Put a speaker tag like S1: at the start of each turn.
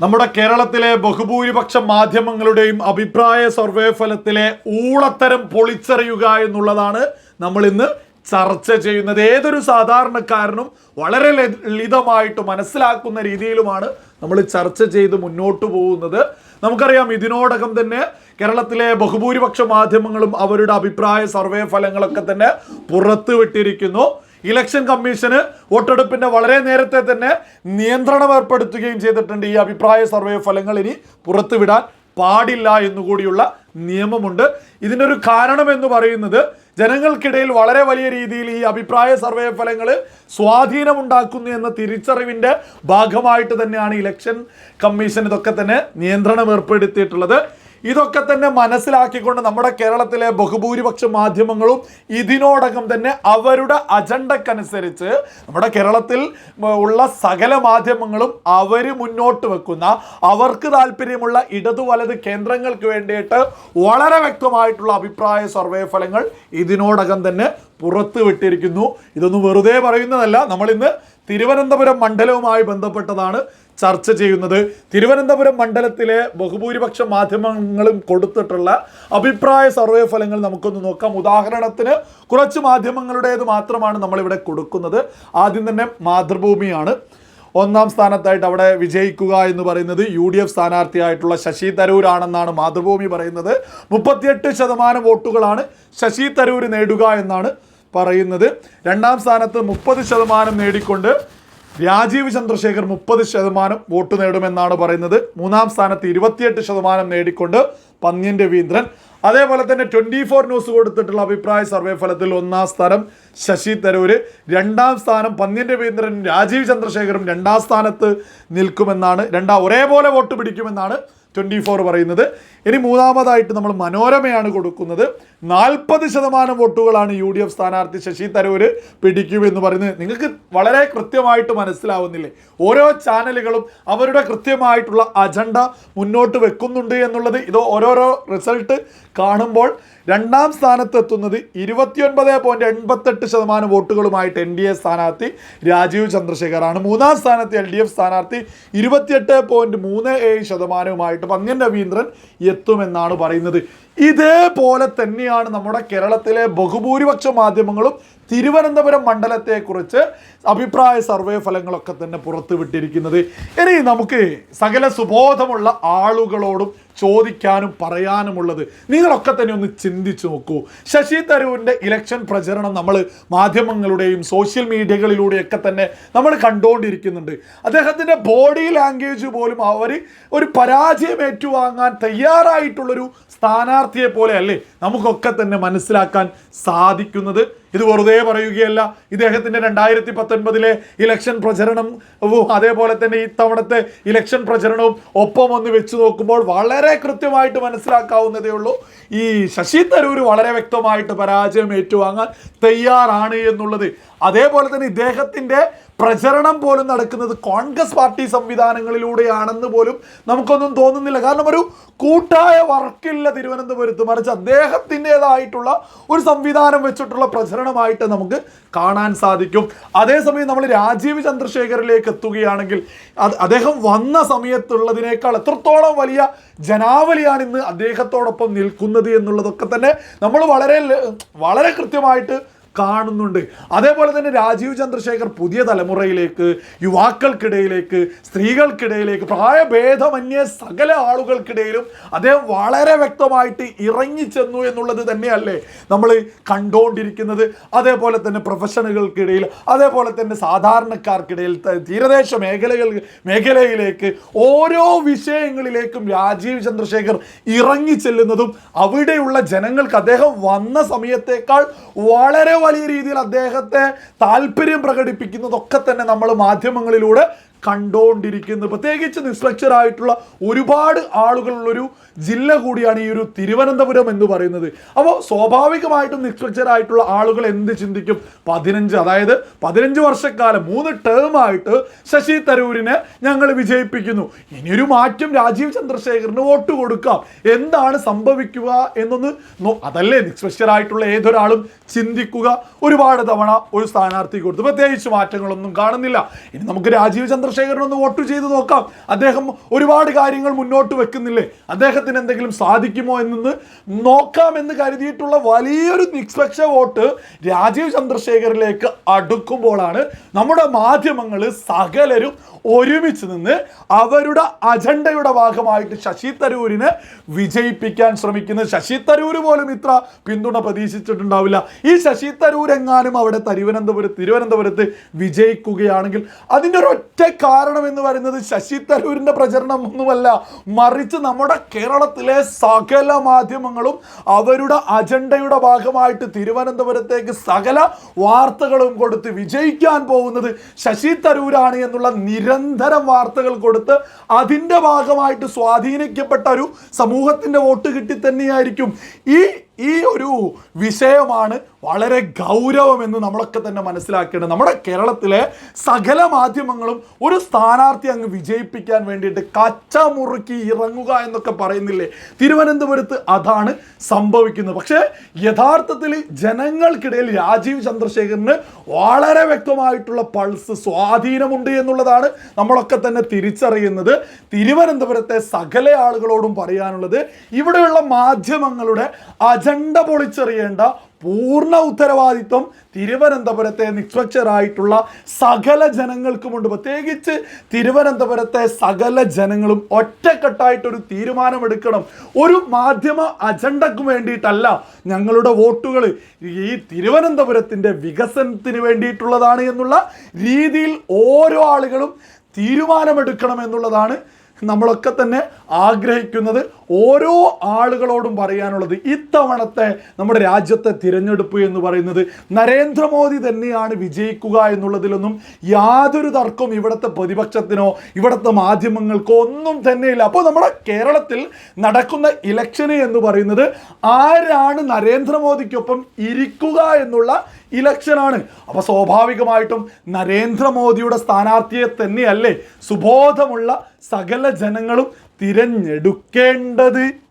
S1: നമ്മുടെ കേരളത്തിലെ ബഹുഭൂരിപക്ഷ മാധ്യമങ്ങളുടെയും അഭിപ്രായ സർവേ ഫലത്തിലെ ഊളത്തരം പൊളിച്ചെറിയുക എന്നുള്ളതാണ് നമ്മൾ ഇന്ന് ചർച്ച ചെയ്യുന്നത്. ഏതൊരു സാധാരണക്കാരനും വളരെ ലളിത- ലളിതമായിട്ട് മനസ്സിലാക്കുന്ന രീതിയിലുമാണ് നമ്മൾ ചർച്ച ചെയ്ത് മുന്നോട്ട് പോകുന്നത്. നമുക്കറിയാം ഇതിനോടകം തന്നെ കേരളത്തിലെ ബഹുഭൂരിപക്ഷ മാധ്യമങ്ങളും അവരുടെ അഭിപ്രായ സർവേ ഫലങ്ങളൊക്കെ തന്നെ പുറത്തുവിട്ടിരിക്കുന്നു. ഇലക്ഷൻ കമ്മീഷന് വോട്ടെടുപ്പിന്റെ വളരെ നേരത്തെ തന്നെ നിയന്ത്രണം ഏർപ്പെടുത്തുകയും ചെയ്തിട്ടുണ്ട്. ഈ അഭിപ്രായ സർവേ ഫലങ്ങൾ ഇനി പുറത്തുവിടാൻ പാടില്ല എന്നുകൂടിയുള്ള നിയമമുണ്ട്. ഇതിനൊരു കാരണം എന്ന് പറയുന്നത് ജനങ്ങൾക്കിടയിൽ വളരെ വലിയ രീതിയിൽ ഈ അഭിപ്രായ സർവേ ഫലങ്ങൾ സ്വാധീനമുണ്ടാക്കുന്നു എന്ന തിരിച്ചറിവിന്റെ ഭാഗമായിട്ട് തന്നെയാണ് ഇലക്ഷൻ കമ്മീഷൻ ഇതൊക്കെ തന്നെ നിയന്ത്രണം ഏർപ്പെടുത്തിയിട്ടുള്ളത്. ഇതൊക്കെ തന്നെ മനസ്സിലാക്കിക്കൊണ്ട് നമ്മുടെ കേരളത്തിലെ ബഹുഭൂരിപക്ഷ മാധ്യമങ്ങളും ഇതിനോടകം തന്നെ അവരുടെ അജണ്ടക്കനുസരിച്ച് നമ്മുടെ കേരളത്തിൽ ഉള്ള സകല മാധ്യമങ്ങളും അവർ മുന്നോട്ട് വെക്കുന്ന അവർക്ക് താല്പര്യമുള്ള ഇടതു വലത് കേന്ദ്രങ്ങൾക്ക് വേണ്ടിയിട്ട് വളരെ വ്യക്തമായിട്ടുള്ള അഭിപ്രായ സർവേ ഫലങ്ങൾ ഇതിനോടകം തന്നെ പുറത്തു വിട്ടിരിക്കുന്നു. ഇതൊന്നും വെറുതെ പറയുന്നതല്ല. നമ്മളിന്ന് തിരുവനന്തപുരം മണ്ഡലവുമായി ബന്ധപ്പെട്ടതാണ് ചർച്ച ചെയ്യുന്നത്. തിരുവനന്തപുരം മണ്ഡലത്തിലെ ബഹുഭൂരിപക്ഷ മാധ്യമങ്ങളും കൊടുത്തിട്ടുള്ള അഭിപ്രായ സർവേ ഫലങ്ങൾ നമുക്കൊന്ന് നോക്കാം. ഉദാഹരണത്തിന് കുറച്ച് മാധ്യമങ്ങളുടേത് മാത്രമാണ് നമ്മളിവിടെ കൊടുക്കുന്നത്. ആദ്യം തന്നെ മാതൃഭൂമിയാണ്. ഒന്നാം സ്ഥാനത്തായിട്ട് അവിടെ വിജയിക്കുക എന്ന് പറയുന്നത് യു ഡി എഫ് സ്ഥാനാർത്ഥിയായിട്ടുള്ള ശശി തരൂരാണെന്നാണ് മാതൃഭൂമി പറയുന്നത്. മുപ്പത്തിയെട്ട് ശതമാനം വോട്ടുകളാണ് ശശി തരൂർ നേടുക എന്നാണ് പറയുന്നത്. രണ്ടാം സ്ഥാനത്ത് മുപ്പത് ശതമാനം നേടിക്കൊണ്ട് രാജീവ് ചന്ദ്രശേഖർ മുപ്പത് ശതമാനം വോട്ട് നേടുമെന്നാണ് പറയുന്നത്. മൂന്നാം സ്ഥാനത്ത് ഇരുപത്തിയെട്ട് ശതമാനം നേടിക്കൊണ്ട് പന്ന്യൻ രവീന്ദ്രൻ അതേപോലെ തന്നെ ട്വന്റി ഫോർ ന്യൂസ് കൊടുത്തിട്ടുള്ള അഭിപ്രായ സർവേ ഫലത്തിൽ ഒന്നാം സ്ഥാനം ശശി തരൂര് രണ്ടാം സ്ഥാനം പന്ന്യൻ രവീന്ദ്രൻ രാജീവ് ചന്ദ്രശേഖറും രണ്ടാം സ്ഥാനത്ത് നിൽക്കുമെന്നാണ് രണ്ടാം ഒരേപോലെ വോട്ട് പിടിക്കുമെന്നാണ് ട്വന്റി ഫോർ പറയുന്നത്. ഇനി മൂന്നാമതായിട്ട് നമ്മൾ മനോരമയാണ് കൊടുക്കുന്നത്. നാൽപ്പത് ശതമാനം വോട്ടുകളാണ് യു ഡി എഫ് സ്ഥാനാർത്ഥി ശശി തരൂര് പിടിക്കുമെന്ന് പറയുന്നത്. നിങ്ങൾക്ക് വളരെ കൃത്യമായിട്ട് മനസ്സിലാവുന്നില്ലേ? ഓരോ ചാനലുകളും അവരുടെ കൃത്യമായിട്ടുള്ള അജണ്ട മുന്നോട്ട് വെക്കുന്നുണ്ട് എന്നുള്ളത് ഇത് ഓരോരോ റിസൾട്ട് കാണുമ്പോൾ രണ്ടാം സ്ഥാനത്തെത്തുന്നത് ഇരുപത്തിയൊൻപത് പോയിന്റ് എൺപത്തെട്ട് ശതമാനം വോട്ടുകളുമായിട്ട് എൻ ഡി എ സ്ഥാനാർത്ഥി രാജീവ് ചന്ദ്രശേഖറാണ്. മൂന്നാം സ്ഥാനത്ത് എൽ ഡി എഫ് സ്ഥാനാർത്ഥി ഇരുപത്തിയെട്ട് പോയിന്റ് മൂന്ന് ഏഴ് ശതമാനവുമായിട്ട് പന്ന്യൻ രവീന്ദ്രൻ എത്തുമെന്നാണ് പറയുന്നത്. ഇതേപോലെ തന്നെയാണ് നമ്മുടെ കേരളത്തിലെ ബഹുഭൂരിപക്ഷ മാധ്യമങ്ങളും തിരുവനന്തപുരം മണ്ഡലത്തെക്കുറിച്ച് അഭിപ്രായ സർവേ ഫലങ്ങളൊക്കെ തന്നെ പുറത്തുവിട്ടിരിക്കുന്നത്. ഇനി നമുക്ക് സകല സുബോധമുള്ള ആളുകളോടും ചോദിക്കാനും പറയാനുമുള്ളത്. നിങ്ങളൊക്കെ തന്നെ ഒന്ന് ചിന്തിച്ചു നോക്കൂ. ശശി തരൂരിന്റെ ഇലക്ഷൻ പ്രചരണം നമ്മൾ മാധ്യമങ്ങളുടെയും സോഷ്യൽ മീഡിയകളിലൂടെയൊക്കെ തന്നെ നമ്മൾ കണ്ടുകൊണ്ടിരിക്കുന്നുണ്ട്. അദ്ദേഹത്തിന്റെ ബോഡി ലാംഗ്വേജ് പോലും അവർ ഒരു പരാജയം ഏറ്റുവാങ്ങാൻ തയ്യാറായിട്ടുള്ളൊരു സ്ഥാനാർത്ഥിയെ പോലെ അല്ലേ നമുക്കൊക്കെ തന്നെ മനസ്സിലാക്കാൻ സാധിക്കുന്നത്. ഇത് വെറുതെ പറയുകയല്ല. ഇദ്ദേഹത്തിന്റെ രണ്ടായിരത്തി പത്തൊൻപതിലെ ഇലക്ഷൻ പ്രചരണവും അതേപോലെ തന്നെ ഇത്തവണത്തെ ഇലക്ഷൻ പ്രചരണവും ഒപ്പം ഒന്ന് വെച്ച് നോക്കുമ്പോൾ വളരെ കൃത്യമായിട്ട് മനസ്സിലാക്കാവുന്നതേ ഉള്ളൂ. ഈ ശശി തരൂർ വളരെ വ്യക്തമായിട്ട് പരാജയം ഏറ്റുവാങ്ങാൻ തയ്യാറാണ് എന്നുള്ളത്. അതേപോലെ തന്നെ ഇദ്ദേഹത്തിന്റെ പ്രചരണം പോലും നടക്കുന്നത് കോൺഗ്രസ് പാർട്ടി സംവിധാനങ്ങളിലൂടെയാണെന്ന് പോലും നമുക്കൊന്നും തോന്നുന്നില്ല. കാരണം ഒരു കൂട്ടായ വർക്കില്ല തിരുവനന്തപുരത്ത്. മറിച്ച് അദ്ദേഹത്തിന്റെതായിട്ടുള്ള ഒരു സംവിധാനം വെച്ചിട്ടുള്ള പ്രചരണമായിട്ട് നമുക്ക് കാണാൻ സാധിക്കും. അതേസമയം നമ്മൾ രാജീവ് ചന്ദ്രശേഖറിലേക്ക് എത്തുകയാണെങ്കിൽ അത് അദ്ദേഹം വന്ന സമയത്തുള്ളതിനേക്കാൾ എത്രത്തോളം വലിയ ജനാവലിയാണ് ഇന്ന് അദ്ദേഹത്തോടൊപ്പം നിൽക്കുന്നത് എന്നുള്ളതൊക്കെ തന്നെ നമ്മൾ വളരെ വളരെ കൃത്യമായിട്ട് കാണുന്നുണ്ട്. അതേപോലെ തന്നെ രാജീവ് ചന്ദ്രശേഖർ പുതിയ തലമുറയിലേക്ക് യുവാക്കൾക്കിടയിലേക്ക് സ്ത്രീകൾക്കിടയിലേക്ക് പ്രായഭേദമന്യേ സകല ആളുകൾക്കിടയിലും അദ്ദേഹം വളരെ വ്യക്തമായിട്ട് ഇറങ്ങിച്ചെന്നു എന്നുള്ളത് തന്നെയല്ലേ നമ്മൾ കണ്ടുകൊണ്ടിരിക്കുന്നത് അതേപോലെ തന്നെ പ്രൊഫഷണലുകൾക്കിടയിൽ അതേപോലെ തന്നെ സാധാരണക്കാർക്കിടയിൽ തീരദേശ മേഖലകൾ മേഖലയിലേക്ക് ഓരോ വിഷയങ്ങളിലേക്കും രാജീവ് ചന്ദ്രശേഖർ ഇറങ്ങിച്ചെല്ലുന്നതും അവിടെയുള്ള ജനങ്ങൾക്ക് അദ്ദേഹം വന്ന സമയത്തേക്കാൾ വളരെ വലിയ രീതിയിൽ അദ്ദേഹത്തെ താല്പര്യം പ്രകടിപ്പിക്കുന്നതൊക്കെ തന്നെ നമ്മൾ മാധ്യമങ്ങളിലൂടെ കണ്ടുകൊണ്ടിരിക്കുന്നത് പ്രത്യേകിച്ച് ആയിട്ടുള്ള ഒരുപാട് ആളുകളുള്ളൊരു ജില്ല കൂടിയാണ് ഈ ഒരു തിരുവനന്തപുരം എന്ന് പറയുന്നത്. അപ്പോൾ സ്വാഭാവികമായിട്ടും നിഷ്പക്ഷരായിട്ടുള്ള ആളുകൾ എന്ത് ചിന്തിക്കും? പതിനഞ്ച് അതായത് പതിനഞ്ച് വർഷക്കാലം മൂന്ന് ടേമായിട്ട് ശശി തരൂരിനെ ഞങ്ങൾ വിജയിപ്പിക്കുന്നു. ഇനിയൊരു മാറ്റം രാജീവ് ചന്ദ്രശേഖറിന് വോട്ട് കൊടുക്കാം. എന്താണ് സംഭവിക്കുക എന്നൊന്ന് അതല്ലേ അതല്ലേ ആയിട്ടുള്ള ഏതൊരാളും ചിന്തിക്കുക. ഒരുപാട് തവണ ഒരു സ്ഥാനാർത്ഥി കൊടുത്തു. പ്രത്യേകിച്ച് മാറ്റങ്ങളൊന്നും കാണുന്നില്ല. ഇനി നമുക്ക് രാജീവ് ചന്ദ്രശേഖർ ചന്ദ്രശേഖരൻ ഒന്ന് വോട്ട് ചെയ്ത് നോക്കാം. അദ്ദേഹം ഒരുപാട് കാര്യങ്ങൾ മുന്നോട്ട് വെക്കുന്നില്ലേ? അദ്ദേഹത്തിന് എന്തെങ്കിലും സാധിക്കുമോ എന്നൊന്ന് നോക്കാം എന്ന് കരുതിയിട്ടുള്ള വലിയൊരു നിഷ്പക്ഷ വോട്ട് രാജീവ് ചന്ദ്രശേഖറിലേക്ക് അടുക്കുമ്പോഴാണ് നമ്മുടെ മാധ്യമങ്ങൾ സകലരും ഒരുമിച്ച് നിന്ന് അവരുടെ അജണ്ടയുടെ ഭാഗമായിട്ട് ശശി തരൂരിനെ വിജയിപ്പിക്കാൻ ശ്രമിക്കുന്നത്. ശശി തരൂർ പോലും ഇത്ര പിന്തുണ പ്രതീക്ഷിച്ചിട്ടുണ്ടാവില്ല. ഈ ശശി തരൂർ എങ്ങാനും അവിടെ തിരുവനന്തപുരത്ത് തിരുവനന്തപുരത്ത് വിജയിക്കുകയാണെങ്കിൽ അതിന്റെ ഒരു ഒറ്റ കാരണം എന്ന് പറയുന്നത് ശശി തരൂരിന്റെ പ്രചരണം ഒന്നുമല്ല മറിച്ച് നമ്മുടെ കേരളത്തിലെ സകല മാധ്യമങ്ങളും അവരുടെ അജണ്ടയുടെ ഭാഗമായിട്ട് തിരുവനന്തപുരത്തേക്ക് സകല വാർത്തകളും കൊടുത്ത് വിജയിക്കാൻ പോകുന്നത് ശശി തരൂരാണ് എന്നുള്ള നിരന്തരം വാർത്തകൾ കൊടുത്ത് അതിന്റെ ഭാഗമായിട്ട് സ്വാധീനിക്കപ്പെട്ട ഒരു സമൂഹത്തിന്റെ വോട്ട് കിട്ടി തന്നെയായിരിക്കും ഈ ഈ ഒരു വിഷയമാണ് വളരെ ഗൗരവമെന്ന് നമ്മളൊക്കെ തന്നെ മനസ്സിലാക്കേണ്ടത്. നമ്മുടെ കേരളത്തിലെ സകല മാധ്യമങ്ങളും ഒരു സ്ഥാനാർത്ഥി അങ്ങ് വിജയിപ്പിക്കാൻ വേണ്ടിയിട്ട് കച്ച മുറുക്കി ഇറങ്ങുക എന്നൊക്കെ പറയുന്നില്ലേ? തിരുവനന്തപുരത്ത് അതാണ് സംഭവിക്കുന്നത്. പക്ഷേ യഥാർത്ഥത്തിൽ ജനങ്ങൾക്കിടയിൽ രാജീവ് ചന്ദ്രശേഖരന് വളരെ വ്യക്തമായിട്ടുള്ള പൾസ് സ്വാധീനമുണ്ട് എന്നുള്ളതാണ് നമ്മളൊക്കെ തന്നെ തിരിച്ചറിയുന്നത്. തിരുവനന്തപുരത്തെ സകല ആളുകളോടും പറയാനുള്ളത് ഇവിടെയുള്ള മാധ്യമങ്ങളുടെ അജണ്ട പൊളിച്ചെറിയേണ്ട പൂർണ ഉത്തരവാദിത്വം തിരുവനന്തപുരത്തെ നിസ്വച്ഛരായിട്ടുള്ള സകല ജനങ്ങൾക്കുമുണ്ട്. പ്രത്യേകിച്ച് തിരുവനന്തപുരത്തെ സകല ജനങ്ങളും ഒറ്റക്കെട്ടായിട്ടൊരു തീരുമാനമെടുക്കണം. ഒരു മാധ്യമ അജണ്ടക്ക് വേണ്ടിയിട്ടല്ല ഞങ്ങളുടെ വോട്ടുകൾ. ഈ തിരുവനന്തപുരത്തിന്റെ വികസനത്തിന് വേണ്ടിയിട്ടുള്ളതാണ് എന്നുള്ള രീതിയിൽ ഓരോ ആളുകളും തീരുമാനമെടുക്കണം എന്നുള്ളതാണ് നമ്മളൊക്കെ തന്നെ ആഗ്രഹിക്കുന്നത്. ഓരോ ആളുകളോടും പറയാനുള്ളത് ഇത്തവണത്തെ നമ്മുടെ രാജ്യത്തെ തിരഞ്ഞെടുപ്പ് എന്ന് പറയുന്നത് നരേന്ദ്രമോദി തന്നെയാണ് വിജയിക്കുക എന്നുള്ളതിലൊന്നും യാതൊരു തർക്കവും ഇവിടുത്തെ പ്രതിപക്ഷത്തിനോ ഇവിടുത്തെ മാധ്യമങ്ങൾക്കോ ഒന്നും തന്നെയില്ല. അപ്പോൾ നമ്മുടെ കേരളത്തിൽ നടക്കുന്ന ഇലക്ഷന് എന്ന് പറയുന്നത് ആരാണ് നരേന്ദ്രമോദിക്കൊപ്പം ഇരിക്കുക എന്നുള്ള ഇലക്ഷനാണ്. അപ്പോൾ സ്വാഭാവികമായിട്ടും നരേന്ദ്രമോദിയുടെ സ്ഥാനാർത്ഥിയെ തന്നെയല്ലേ സുബോധമുള്ള സകല ജനങ്ങളും തിരഞ്ഞെടുക്കേണ്ടത്.